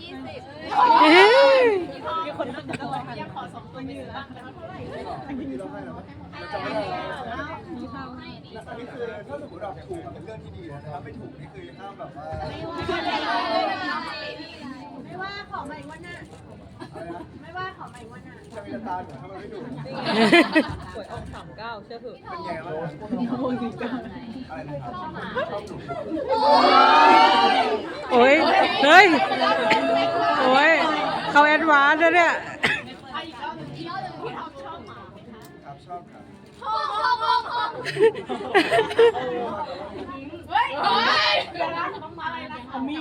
ยี่สิบคนนี้มียี่สิบเอ้ยยังขอสองตัวไม่เหลือที่เราให้เราจะไม่ได้อันนี้คือถ้าสมมติเราถูกเป็นเรื่องที่ดีนะครับไม่ถูกนี่คือห้ามแบบว่าไม่ว่าขอใหม่วันหน้า ไม่ว่าขอใหม่วันน้าจะมีตาเหมือนถ้ามันไม่ถูสวยออกสามเก้าเชื่อเถอะเป็นไงบ้างอะไรนะครับชอบถูกโอ้ยเฮ้ย โอ้ยเขาแอดวานซ์แล้วเนี่ยครับชอบครับพ่อพ่อพ่อพ่อเฮ้ยเฮ้ยเดี๋ยวนะต้องมาอะไรนะมี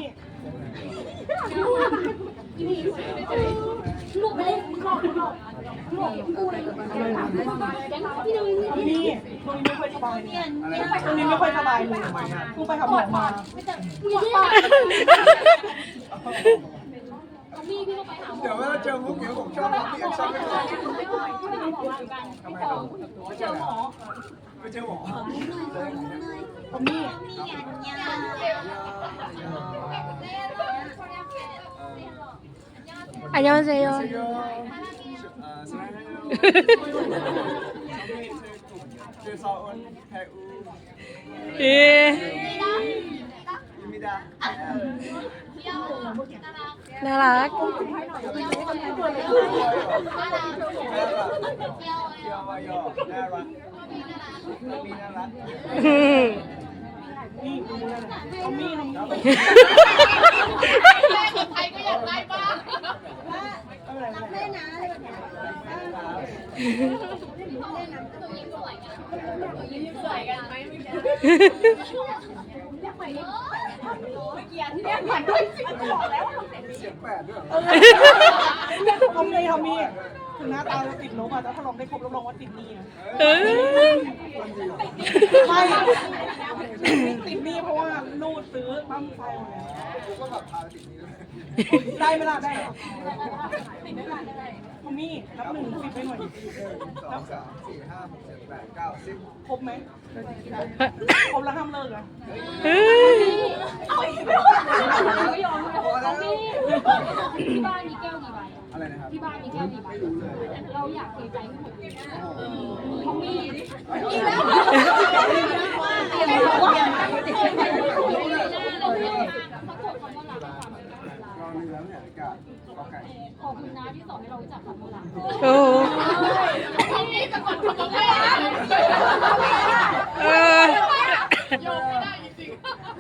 ลูกไปเล่นมึงหลอกมึงหลอกมึงหลอกกูเลยพี่ดูนี่นี่ตรงนี้ไม่ค่อยสบายเลยตรงนี้ไม่ค่อยสบายเลยเพิ่งไปทำหมอมาพี่ยี่มีพี่ก็ไปหาหมเดี๋ยวเวลาเจอมุกเดี๋ยวผมชอบรับรีแอคชั่นไม่ได้อไม่ไหวไม่ไหวบอกกันทำไมเราไม่เจอหมอไม่เจอหมอตรงนี้ อันยองเซโยเซโยอ่าสไลด์เจอซาอนแพอูเอ๊ะยิมิดาน่ารักเที่ยววายอน่ารักมีน่ารักอืมนี่ตรงนี้ตรงนี้ใครก็อยากได้บ้าง ไม่เป็นไรไม่เป็นไรสวยกันไหมเมื่อกี้ที่เรียกผ่านด้วยสิบอกแล้วว่าเราเสร็จเสียงแปดด้วยทำไงทำนี่ ถึงหน้าตาเราติดลบอะแต่ถ้าลองได้ครบรับรองว่าติดนี่นะเอ้ยไม่ติดนี่เพราะว่าลูดซื้อตั้มไฟมาแล้วกูก็แบบพาไปติดนี้เลยได้ไหมล่ะได้ทอมมี่นับหนึ่งสิบไปหน่อยสองสามสี่ห้าหกเจ็ดแปดเก้าสิบครบไหมครบแล้วห้ามเลิกนะเอ้ยไม่ยอมเลยพอแล้วที่บ้านมีแก้วกี่ใบ อะไรนะครับที่บ้านมีแค่ดีบไม่รู้เลยเราอยากเทใจให้หมดเขามีอีแล้วเตรียมตัวว่าเตรียมตัวว่าขากดคำว่ารักความรอเรือเนี่ยกับกอไก่ขอบคุณนะที่สอนให้เรารู้จักคำโบราณโอ้โหคำนี้จะกดคำว่ารักเออ โยงไม่ได้จริง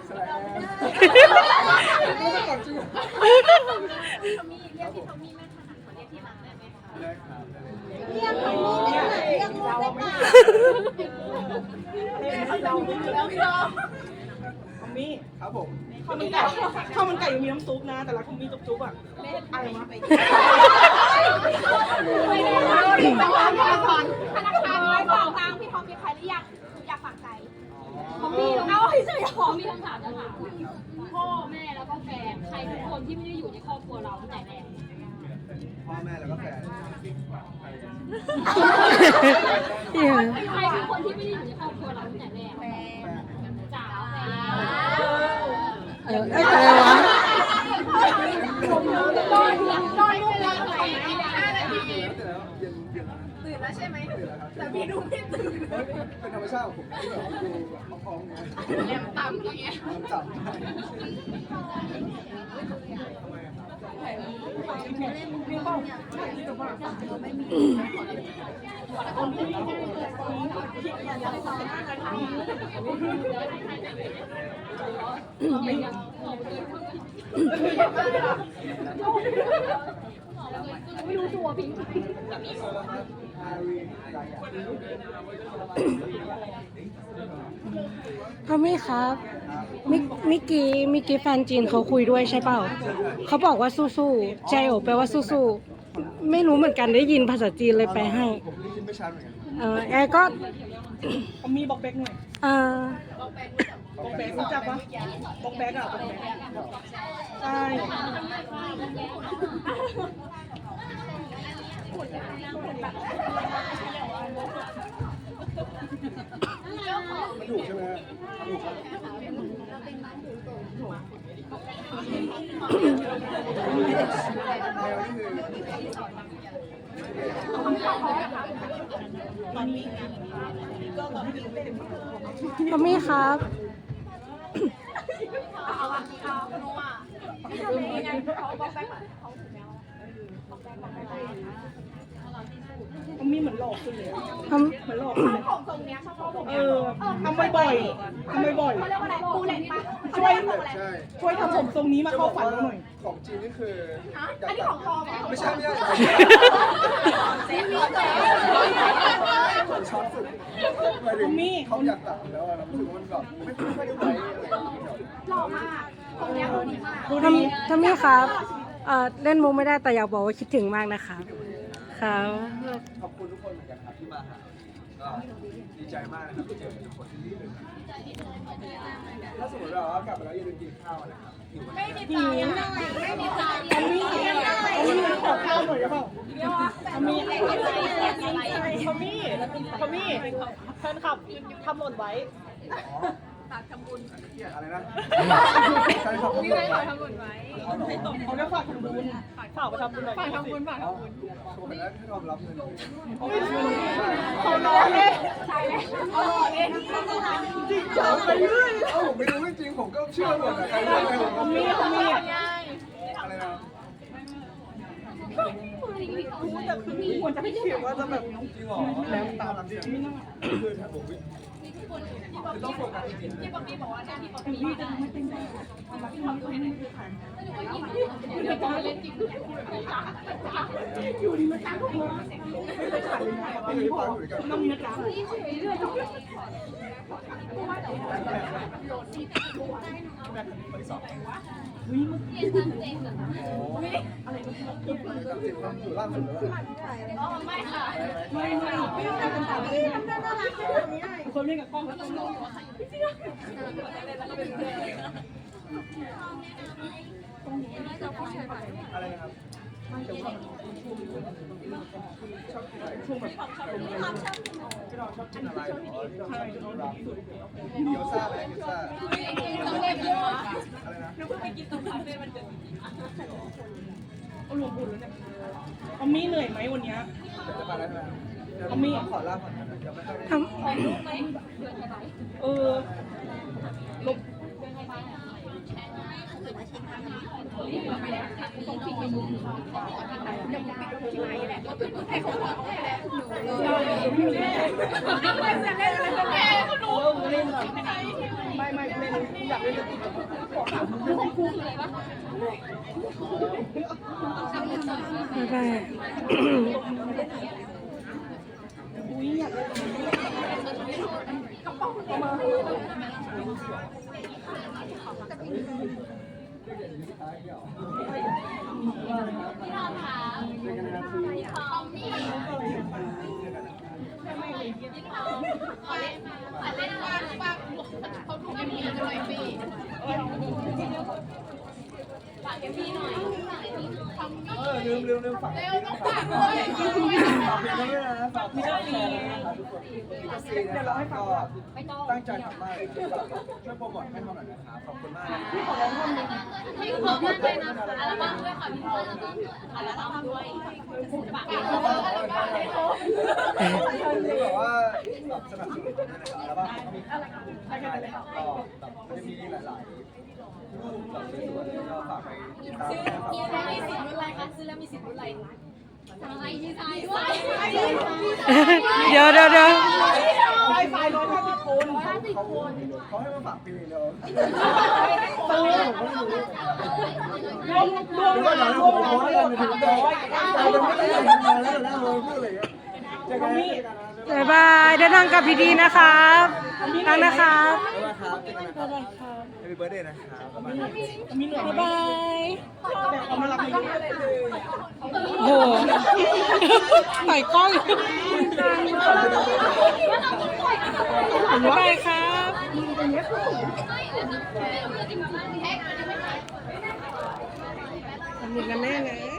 สไลด์ไม่ต้องกดชื่อ ๆเขามีเรียกที่เขามีแม่ขนาดเขาเรียกที่รักได้ไหมคะ ได้ครับ เรียกเขามีแม่ขนาดเรียกลูกได้ป่ะ เราแล้วพี่น้องทอ มมี่ครับผมข้าวมันไก่ข้าวมันไก่ยังมีน้ำซุปนะ แต่ละทอมมี่จุ๊บๆอะอะไรวะไม่ได้เราดิธนาคารธนาคารน้อยบอกทางพี่ทอมมีใครหรือยังอยากฝากใจเขามีเอาให้เฉยเขามีคำถามจะถามพ่อแม่แล้วก็แฟนใครทุกคนที่ไม่ได้อยู่ในครอบครัวเราตั้งแต่แรกพ่อแม่แล้วก็แฟนเหี้ยใครคือคนที่ไม่ได้อยู่ในครอบครัวเราตั้งแต่ ออเอ้ยอะไรวะนอนนอนลูกเราไหนห้านาทีแล้วเย็นเย็นตื่นแล้วใช่ไหมแต่พี่ดูไม่ตื่นเป็นธรรมชาติของผมที่แบบดูพร้อมๆเรียบต่ำอย่างเงี้ย ไม่รู้ตัวพิง อารีอะไรอะทอมมี่ครับมิกมิกกี้มิกกี้แฟนจีนเขาคุยด้วยใช่เปล่า เขาบอกว่าสู้ๆใจโอแปลว่าสู้ๆ ไม่รู้เหมือนกันได้ยินภาษาจีนเลยไปให้ ผมได้ยินไม่ชัดเหมือนกันเออแอร์ก็ทอมมี่บอกแบกหน่อยเออบอกแบกรู้จักปะบอกแบกอะบอกแบกใช่ ไม่ถูกใช่ไหมถูกครับแมวนี่คือทอมมี่ครับ เอาอะเอาหนูอะ มันมีเหมือนหลอกขึ้นเลยทำเหมือนหลอกขึ้นเลยผมทรงเนี้ยชอบผมเออทำบ่อยๆทำบ่อยเขาเรียกว่าอะไรปูเหล็กปะช่วยใช่ๆช่วยทำผมทรงนี้มาเข้าฝันเราหน่อย ของจริงนี่คืออันนี้ของคอไหมไม่ใช่ไม่ใช่เซ็ตมีเซ็ตของช้อนสุดหมายถึงเขาอยากตัดแล้วเรารู้สึกว่ามันแบบไม่ค่อยได้ไว้อะไรอย่างเงี้ยหล่อมากตรงเนี้ยดูดีมาก ทำทอมมี่ครับเอ่อเล่นมุกไม่ได้แต่อยากบอกว่าคิดถึงมากนะคะ ครับขอบคุณทุกคนเหมือนกันครับที่มาหาก็ดีใจมากนะครับที่เจอทุกคนที่นี่เลยถ้าสมมติว่ากลับไปแล้วอย่าลืมกินข้าวนะครับไม่มีใจไม่มีใจอันนี้อันนี้ขอข้าวหน่อยได้เปล่าอันนี้ไม่มีใจทอมมี่ทอมมี่แฟนคลับทำหล่นไว้ อะไรนะใช่ขอบคุณไม่ขอทำบุญไว้เขาจะฝากทำบุญฝากไปทำบุญหน่อยฝากทำบุญฝากเขาบอกแล้วที่ยอมรับเงินเขานอนเลยใช่เลยเอาหล่อเองจริงจังไปเรื่อยเอ้าผมไม่รู้จริงผมก็เชื่อหมดนะใครรู้อะไรผมทอมมี่ทอมมี่อะไรนะแต่คือควรจะให้เขียนว่าจะแบบจริงเหรอแล้วตามหลังจริงคือถ้าผม คือต้องโฟกัสจริงพี่ป๊อปปี้บอกว่าเนี่พี่ป๊อปปี้จะไม่เป็นไรพี่ทำดูให้หน่อยเดี๋ยวจะเล่นจริงอยู่ดีมาจ้างผมไม่เคยขันเลยนะไม่ได้ฟังเหมือนกัวได้ งมีนะจ๊ะอยู่ล่างสุดแล้วอ๋อไม่ค่ะไม่ไม่ไม่ต้องการต่างเลยคนเล่นกับกล้องก็ต้องลงอะไรนะครับชอบกินอะไรช่วงแบบที่เราชอบกินอะไรหรอที่เราชอบกินอะไร เกี๊ยวซ่าไหมเกี๊ยวซ่าอะไรนะ เอารวมบุญแล้วเนี่ยเอามี่เหนื่อยไหมวันเนี้ยเดี๋ยวจะมาแล้วใช่ไหมเดี๋ยวผมขอลาก่อนนะเดี๋ยวไม่ค่อยได้ ทำเออลบ แม่ก็รู้เออเล่นหน่อยไม่ไม่เล่นอยากเล่นดนตรีขอถา มมึงของคู่คืออะไรวะบ๊ายบายอุ้ยอยากเล่นเป็นกันนะครับคือขอเล่นขอเล่นบ้างบ้างเขาถูกไอ้พี่จะหน่อยพี่ฝากพี่หน่อยเออลืมลืมลืมฝากเร็วต้องฝากด้วยฝากพลงด้วยนะฝากเพ ลงด้วยนะครับทุกคนลิขสิทธิ์นะครับก็ตั้งใจทำมากเลยช่วยโปรโมทให้เขาหน่อยนะครับขอบคุณมากพี่ขอร้องท่อนนึงพี่ขอมากเลยนะอัลบั้มด้วยค่ะพี่อัลบั้มด้วยฝากอัลบั้มอัลบั้มให้ครบคือแบบว่าแบบสนับสนุนนะครับแล้วก็เขามีอะไรกันนะครับก็แบบมันจะมีหลายๆรูปแบบสวยๆก็ฝากไปติดตามนะครับ มีแล้วมีสิทธิ์รุ่นอะไรคะซื้อแล้วมีสิทธิ์รุ่นอะไรใช่ดีใจด้วย เดี๋ยวเดี๋ยวเดี๋ยวได้ไฟร้อยห้าสิบคนเขาเขาให้มาฝากเพลงเดียวซื้อรวมรวมหรือว่าเดี๋ยวเราผมโพสต์แล้วกันถึงจะแต่ยังไม่ได้ทำงานแล้วนะเราพูดอะไรอย่างเงี้ยเจอกันนะบ๊ายบายเดินทางกลับดีๆนะครับรักนะครับบ๊ายบายครับเจอกันนะครับ Happy birthday นะครับบ๊ายบายมีเหนื่อยบ๊ายไหมบายแต่เขามารับมาเยอะโอ้โห ต่อยกล้องบ๊ายบายครับทำมือกันแน่นะ